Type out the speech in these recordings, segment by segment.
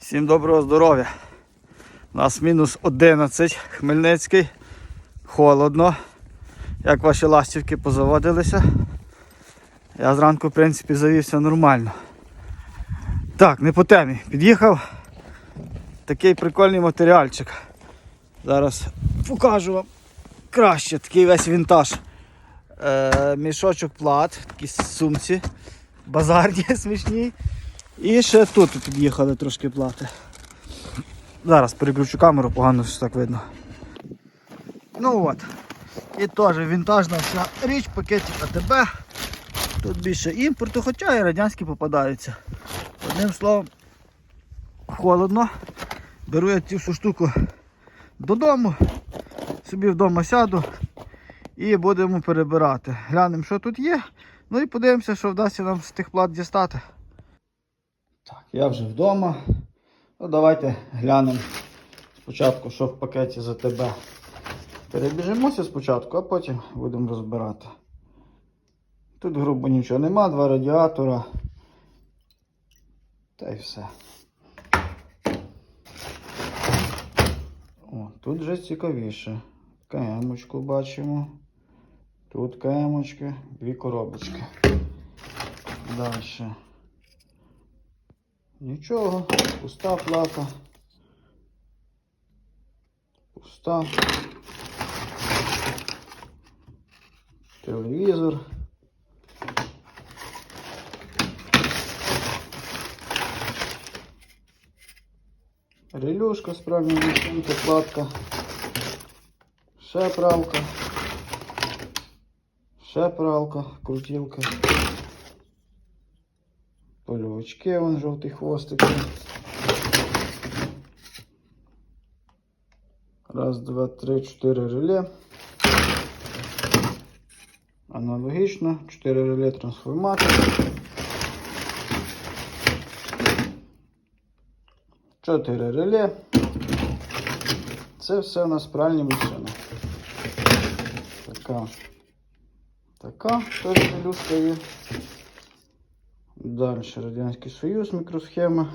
Всім доброго здоров'я. У нас мінус 11 Хмельницький. Холодно. Як ваші ластівки позаводилися. Я зранку, в принципі, завівся нормально. Так, не по темі. Під'їхав такий прикольний матеріальчик. Зараз покажу вам краще такий весь вінтаж. Е, мішочок плат, такі сумці, базарні смішні. І ще тут під'їхали трошки плати. Зараз переключу камеру, погано що так видно. Ну от. І теж вінтажна вся річ, пакетик АТБ. Тут більше імпорту, хоча і радянські попадаються. Одним словом, холодно. Беру я цю всю штуку додому, собі вдома сяду і будемо перебирати. Глянемо, що тут є. Ну і подивимося, що вдасться нам з тих плат дістати. Я вже вдома. Ну, давайте глянемо спочатку, що в пакеті за тебе. Перебіжимося спочатку, а потім будемо розбирати. Тут грубо нічого нема, два радіатора. Та й все. О, тут вже цікавіше. Кемочку бачимо. Тут кемочки, дві коробочки. Далі. Нічого, пуста плата. Пуста. Телевізор. Релюшка справді відсунута платка. Ще правка. Ще пралка, крутілка. Польовички, вон жовтий хвостик. Раз, два, три, чотири реле. Аналогічно, чотири реле трансформатор. Чотири реле. Це все у нас пральні машини. Така. Така теж релюшка є. Далі Радянський Союз, мікросхема.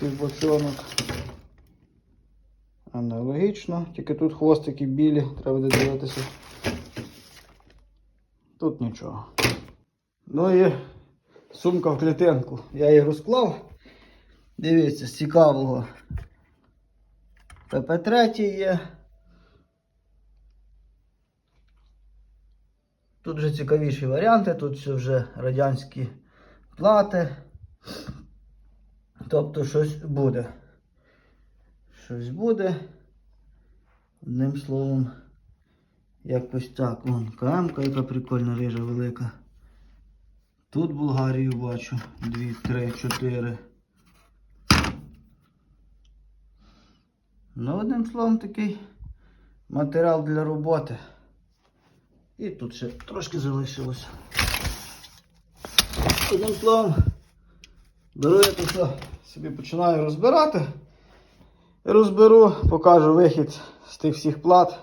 Півбочонок. Аналогічно, тільки тут хвостики білі, треба буде дивитися. Тут нічого. Ну і сумка в клітинку. Я її розклав. Дивіться, з цікавого. ПП-3 є. Тут вже цікавіші варіанти, тут все вже радянські плати. Тобто щось буде. Щось буде. Одним словом, якось так. Вон КМ, яка прикольна рижа велика. Тут Болгарію бачу. 2, 3, 4. Ну, одним словом, такий матеріал для роботи. І тут ще трошки залишилося. Одним словом, тут все собі починаю розбирати. Розберу, покажу вихід з тих всіх плат.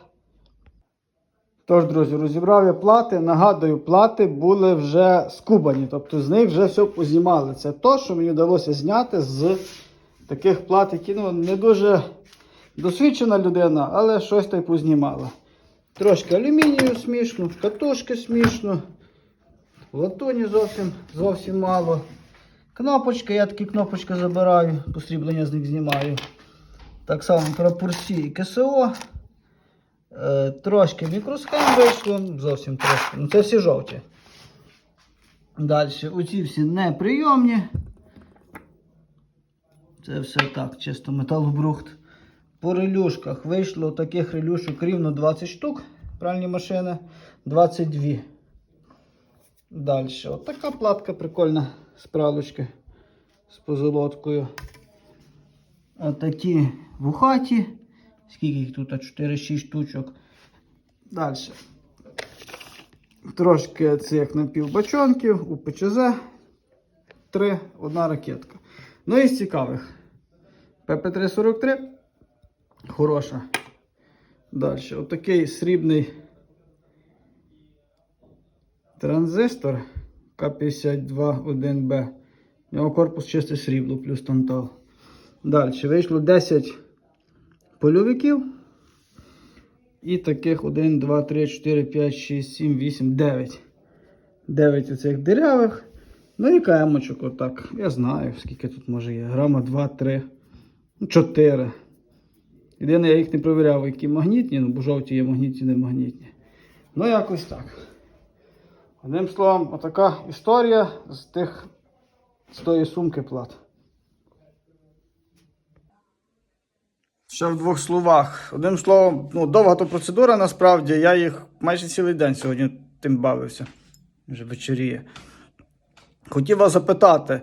Тож, друзі, розібрав я плати. Нагадую, плати були вже скубані, тобто з них вже все познімали. Це то, що мені вдалося зняти з таких плат, які ну, не дуже досвідчена людина, але щось та й познімала. Трошки алюмінію смішно, катушки смішно, латуні зовсім зовсім мало. Кнопочки, я такі кнопочки забираю, посріблення з них знімаю. Так само пропорції і КСО. Е, трошки мікросхем вийшло, зовсім трошки. Ну це всі жовті. Далі, оці всі неприйомні. Це все так, чисто металобрухт. По релюшках вийшло таких релюшок рівно 20 штук. Пральні машини 22. Далі. От така платка прикольна з пралочки з позолоткою. Отакі вухаті. Скільки їх тут? 4-6 штучок. Далі. Трошки цих напівбачонків, УПЧЗ. 3, одна ракетка. Ну і з цікавих. ПП-343. Хороша. Далі. Отакий срібний транзистор К52 1Б. У нього корпус чисте срібло плюс тантал. Далі вийшло 10 польовиків. І таких 1, 2, 3, 4, 5, 6, 7, 8, 9. 9 оцих дирявих. Ну і каємочок отак. Я знаю, скільки тут може є. Грама 2, 3, 4. Єдине, я їх не перевіряв, які магнітні, ну, бо жовті є магнітні, не магнітні. Ну, якось так. Одним словом, отака історія з тих з тої сумки плат. Ще в двох словах. Одним словом, ну, довга то процедура насправді. Я їх майже цілий день сьогодні тим бавився. Вже вечоріє. Хотів вас запитати,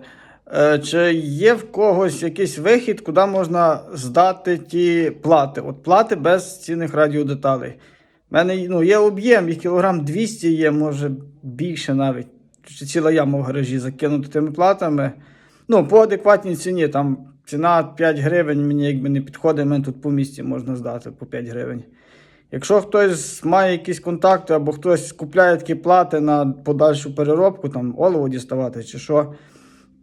е, чи є в когось якийсь вихід, куди можна здати ті плати? От плати без цінних радіодеталей. У мене ну, є об'єм, їх кілограм 200 є, може більше навіть. Чи ціла яма в гаражі закинути тими платами. Ну, по адекватній ціні. Там ціна 5 гривень мені якби не підходить, мене тут по місті можна здати по 5 гривень. Якщо хтось має якісь контакти або хтось купляє такі плати на подальшу переробку, там олово діставати чи що,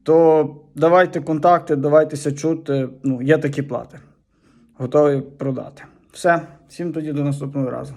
то давайте контакти, давайтеся чути. Ну, є такі плати. Готові продати. Все, всім тоді до наступного разу.